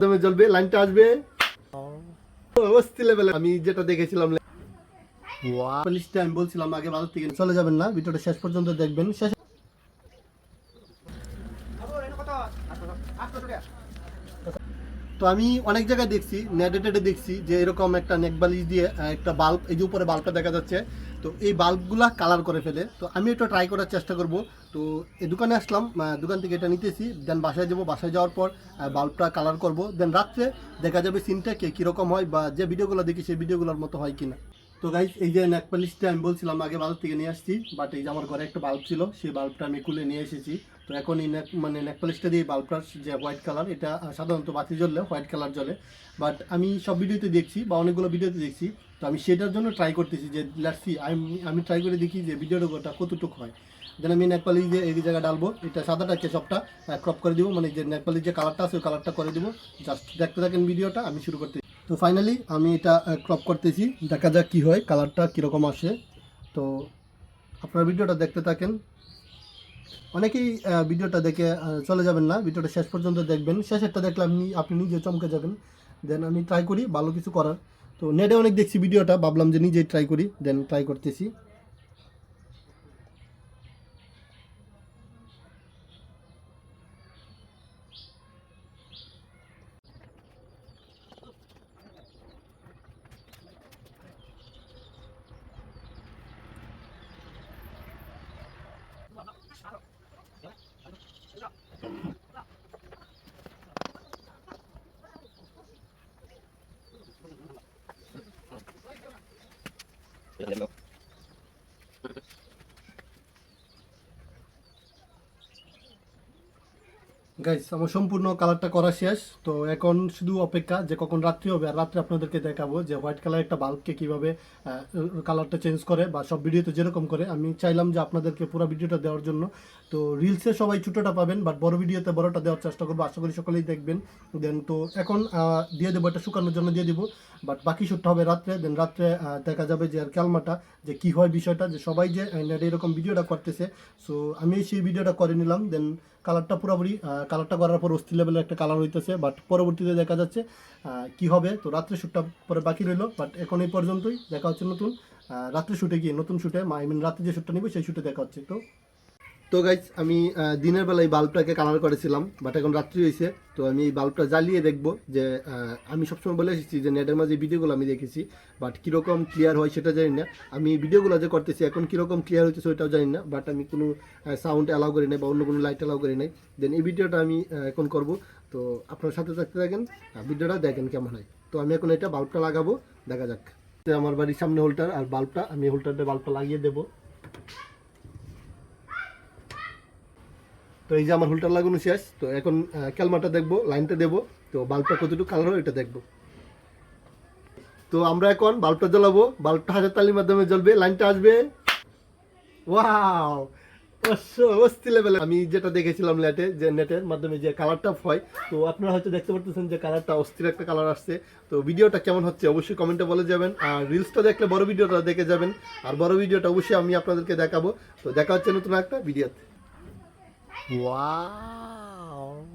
মাধ্যমে জ্বলবে লাইনটা আসবে। অস্থির লেভেলে আমি যেটা দেখেছিলাম আমি বলছিলাম আগে বাজার থেকে। চলে যাবেন না ভিডিওটা শেষ পর্যন্ত দেখবেন। শেষ তো আমি অনেক জায়গায় দেখছি নেটে টেটে দেখছি যে এরকম একটা নেক বালিশ দিয়ে একটা বাল্ব এই যে উপরে বাল্বটা দেখা যাচ্ছে তো এই বাল্বগুলা কালার করে ফেলে। তো আমি এটা ট্রাই করার চেষ্টা করব। তো এই দোকানে আসলাম দোকান থেকে এটা নিতেছি দেন বাসায় যাব। বাসায় যাওয়ার পর বাল্বটা কালার করব। দেন রাত্রে দেখা যাবে সিনটা কে কীরকম হয় বা যে ভিডিওগুলো দেখি সেই ভিডিওগুলোর মতো হয় কিনা। তো গাইজ এই যে নেক পালিশটা আমি বলছিলাম আগে বাজার থেকে নিয়ে আসছি বাট এই যে আমার ঘরে একটা বাল্ব ছিল, সেই বাল্বটা আমি খুলে নিয়ে এসেছি। তো এখন এই নেক মানে নেক পালিশটা দিয়ে বাল্বটার যে হোয়াইট কালার এটা সাধারণত বাতি জ্বললে হোয়াইট কালার জ্বলে। বাট আমি সব ভিডিওতে দেখছি বা অনেকগুলো ভিডিওতে দেখছি তো আমি সেটার জন্য ট্রাই করতেছি যে লাসি আমি আমি ট্রাই করে দেখি যে ভিডিওটা ওটা কতটুকু হয়। দেন আমি নেক পালিশ দিয়ে এই জায়গায় ডালবো এটা সাদাটাকে সবটা ক্রপ করে দিব মানে যে নেক পালিশ যে কালারটা আছে, ওই কালারটা করে দিব। জাস্ট দেখতে থাকেন ভিডিওটা আমি শুরু করতে তো ফাইনালি আমি এটা ক্রপ করতেছি, দেখা যাক কি হয় কালারটা কীরকম আসে। তো আপনার ভিডিওটা দেখতে থাকেন। অনেকেই ভিডিওটা দেখে চলে যাবেন না ভিডিওটা শেষ পর্যন্ত দেখবেন। শেষেরটা দেখলে আপনি আপনি নিজে চমকে যাবেন। দেন আমি ট্রাই করি ভালো কিছু করার। তো নেটে অনেক দেখছি ভিডিওটা ভাবলাম যে নিজেই ট্রাই করি দেন ট্রাই করতেছি। Hello. গাইস আমার সম্পূর্ণ কালারটা করা শেষ। তো এখন শুধু অপেক্ষা যে কখন রাত্রি হবে, আর রাত্রে আপনাদেরকে দেখাবো যে হোয়াইট কালার একটা বাল্বকে কীভাবে কালারটা চেঞ্জ করে বা সব ভিডিওতে যেরকম করে। আমি চাইলাম যে আপনাদেরকে পুরো ভিডিওটা দেওয়ার জন্য। তো রিলসে সবাই ছোটোটা পাবেন বাট বড় ভিডিওতে বড়টা দেওয়ার চেষ্টা করব। আশা করি সকলেই দেখবেন। দেন তো এখন দিয়ে দেবো, এটা শুকানোর জন্য দিয়ে দিব। বাট বাকি শ্যুটটা হবে রাত্রে। দেন রাত্রে দেখা যাবে যে আর ক্যালমাটা, যে কী হয় বিষয়টা, যে সবাই যে এরকম ভিডিওটা করতেছে। সো আমি সেই ভিডিওটা করে নিলাম। দেন কালারটা পুরোপুরি কালারটা করার পর অস্থির লেভেলের একটা কালার হইতেছে বাট পরবর্তীতে দেখা যাচ্ছে কি হবে? তো রাত্রে শ্যুটটা পরে বাকি রইল বাট এখন এই পর্যন্তই, দেখা হচ্ছে নতুন রাত্রে শ্যুটে গিয়ে, নতুন শ্যুটে আই মিন রাত্রে যে শ্যুটটা নিব, সেই শ্যুটে দেখা হচ্ছে। তো তো গাইজ আমি দিনের বেলা এই বাল্বটাকে কালার করেছিলাম বাট এখন রাত্রি হয়েছে, তো আমি এই বাল্বটা জ্বালিয়ে দেখব যে আমি সবসময় বলে এসেছি যে নেটের মাঝে ভিডিওগুলো আমি দেখেছি বাট কীরকম ক্লিয়ার হয় সেটা জানি না। আমি ভিডিওগুলো যে করতেছি, এখন কীরকম ক্লিয়ার হচ্ছে সেটাও জানি না বাট আমি কোনো সাউন্ড অ্যালাউ করি নাই বা অন্য কোনো লাইট অ্যালাউ করি নাই। দেন এই ভিডিওটা আমি এখন করব। তো আপনার সাথে থাকতে থাকেন ভিডিওটা দেখেন কেমন হয়। তো আমি এখন এটা বাল্বটা লাগাবো, দেখা যাক। আমার বাড়ির সামনে হোল্ডার আর বাল্বটা, আমি হোল্ডারটা বাল্বটা লাগিয়ে দেবো। তো এই যে আমার হোল্ডার লাগানো শেষ, তো এখন ক্যালমাটা দেখব, লাইনটা দেবো, তো বাল্বটা কতটুকু কালার হয় এটা দেখব। তো আমরা এখন বাল্বটা জ্বালাবো, বাল্বটা হাজার তালির মাধ্যমে জ্বলবে, লাইনটা আসবে। ওয়াও অস্থির লেভেলে আমি যেটা দেখেছিলাম নেটে যে নেটের মাধ্যমে যে কালারটা হয়, তো আপনারা হয়তো দেখতে পারতেছেন যে কালারটা অস্থির একটা কালার আসছে। তো ভিডিওটা কেমন হচ্ছে অবশ্যই কমেন্টে বলে যাবেন। আর রিলসটা দেখলে বড় ভিডিওটা দেখে যাবেন। আর বড় ভিডিওটা অবশ্যই আমি আপনাদেরকে দেখাবো। তো দেখা হচ্ছে নতুন একটা ভিডিওতে Wow.